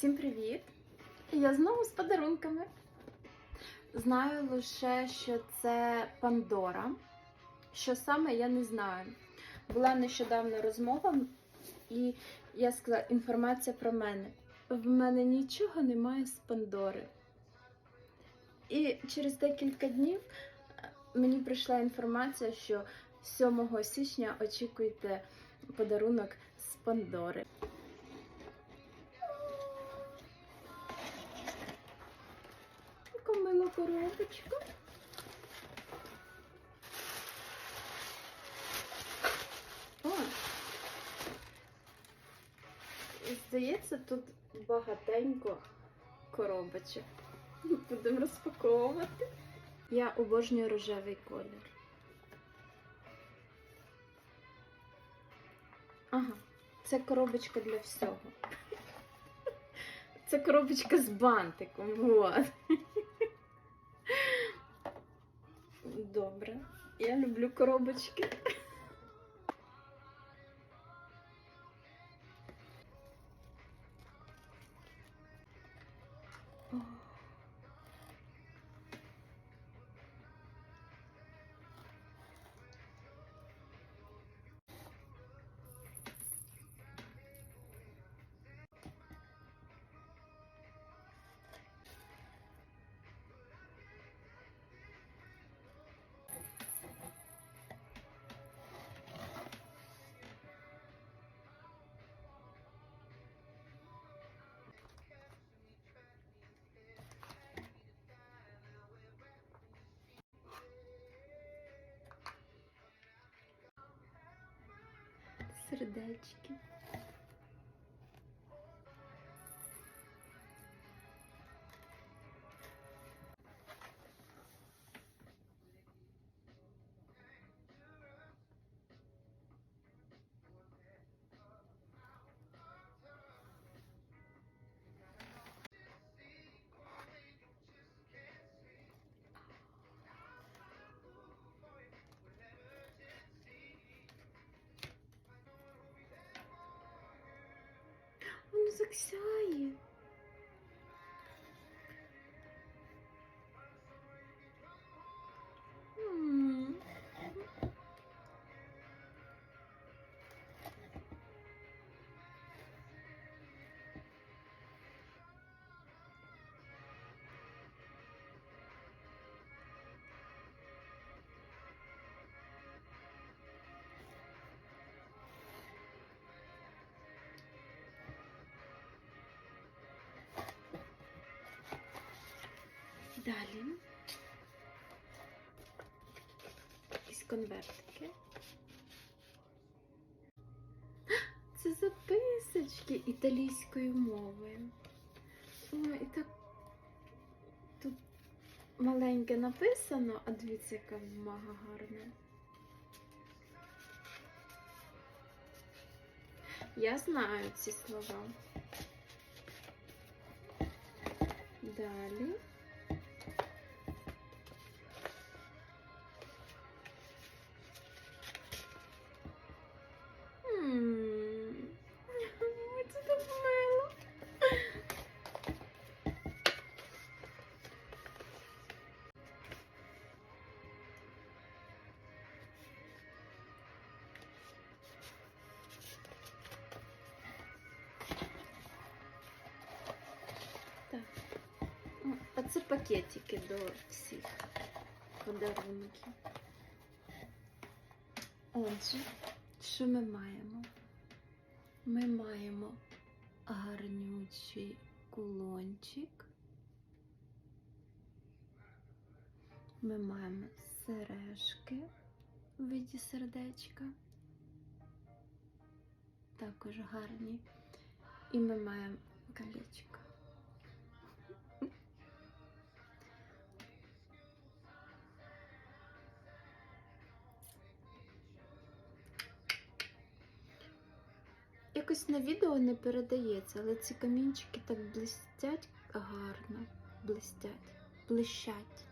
Всім привіт! Я знову з подарунками. Знаю лише, що це Пандора. Що саме, я не знаю. Була нещодавно розмова, і я сказала інформація про мене. В мене нічого немає з Пандори. І через декілька днів е, мені прийшла інформація, що 7 січня очікуйте подарунок з Пандори. Мила коробочка. О! Здається, тут багатенько коробочок. Будемо розпаковувати. Я обожнюю рожевий колір. Ага, це коробочка для всього. Це коробочка з бантиком. Вот. Добре. Я люблю коробочки. Сердечки. Воно так Далі. Якісь конвертики. Це записочки італійською мовою. Ой, і так тут маленьке написано, а дивіться, яка бумага гарна. Я знаю ці слова. Далі. Це пакетики до всіх подарунків. Отже, що ми маємо? Ми маємо гарнючий кулончик. Ми маємо сережки в виді сердечка. Також гарні. І ми маємо колечко. Якось на відео не передається, але ці камінчики так блистять гарно. Блистять, блищать.